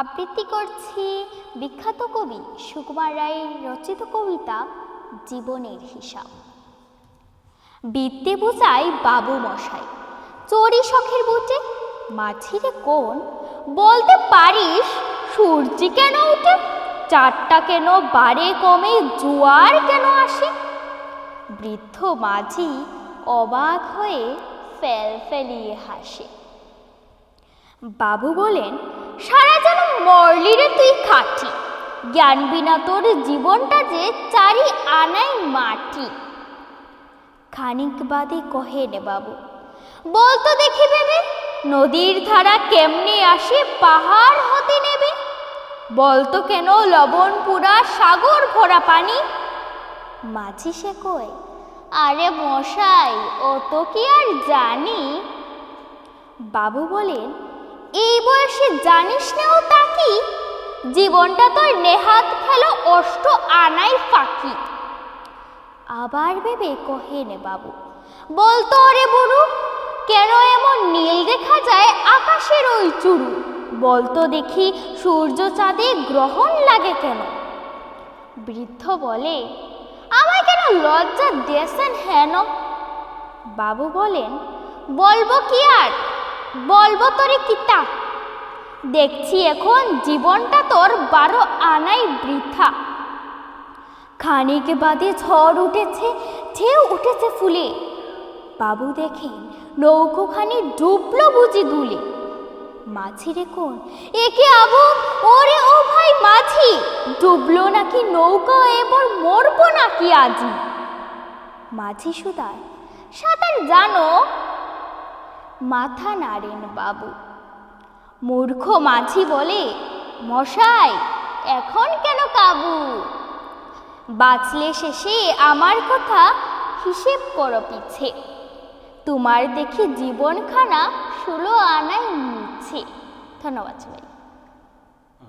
আবৃত্তি করছি বিখ্যাত কবি সুকুমার রায়ের রচিত কবিতা জীবনের হিসাব। বিদ্যে বোঝাই বাবু মশাই, চড়ি শখের বুটে মাঝিরে কোন বলতে পারিস, সূর্য কেন উঠে? চারটা কেন বারে কমে, জোয়ার কেন আসে? বৃদ্ধ মাঝি অবাক হয়ে ফেল ফেলিয়ে হাসে। বাবু বলেন, সারা যেন মরলি রে তুই খাটি। জ্ঞান বিনা তোর জীবনটা যে চারি আনাই মাটি। খানিক বাদে কহে নে বাবু বলতো দেখি ভেবে, নদীর ধারা কেমনে আসে পাহাড় হতে নেবে? বলতো কেন লবণ পুরা সাগর ভরা পানি? মাঝি সে কয়, আরে মশাই, অত কি আর জানি? বাবু বলেন এই বয়সে জানিস না ও তা কি? জীবনটা তোর নেহাত খেলো অষ্ট আনাই ফাঁকি। আবার ভেবে কহে নে বাবু বলতো ওরে বুড়ু, কেন এমন নীল দেখা যায় আকাশের ওই চুরু? বলতো দেখি সূর্য চাঁদে গ্রহণ লাগে কেন? বৃদ্ধ বলে, আমায় কেন লজ্জা দেশেন হেন? বাবু বলেন, বলব কি আর? বলব তোরে কিতা। দেখছি এখন জীবনটা তোর বারো আনাই বৃথা। খানিক বাদে ঝড় উঠেছে, ঢেউ উঠেছে ফুলে। বাবু দেখেন নৌকোখানি ডুবলো বুঝি দুলে। মাঝি রে কোন একে আবু? ওরে ও ভাই মাঝি, ডুবলো নাকি নৌকা এবার মরবো নাকি আজি? মাঝি সুদার সাঁতার জানো মাথা নাড়েন বাবু। মূর্খ মাঝি বলে, মশাই, এখন কেন কাবু? বাঁচলে শেষে আমার কথা হিসেব করো পিছে। তোমার দেখি জীবনখানা ষোলো আনাই নিচ্ছে। ধন্যবাদ সবাই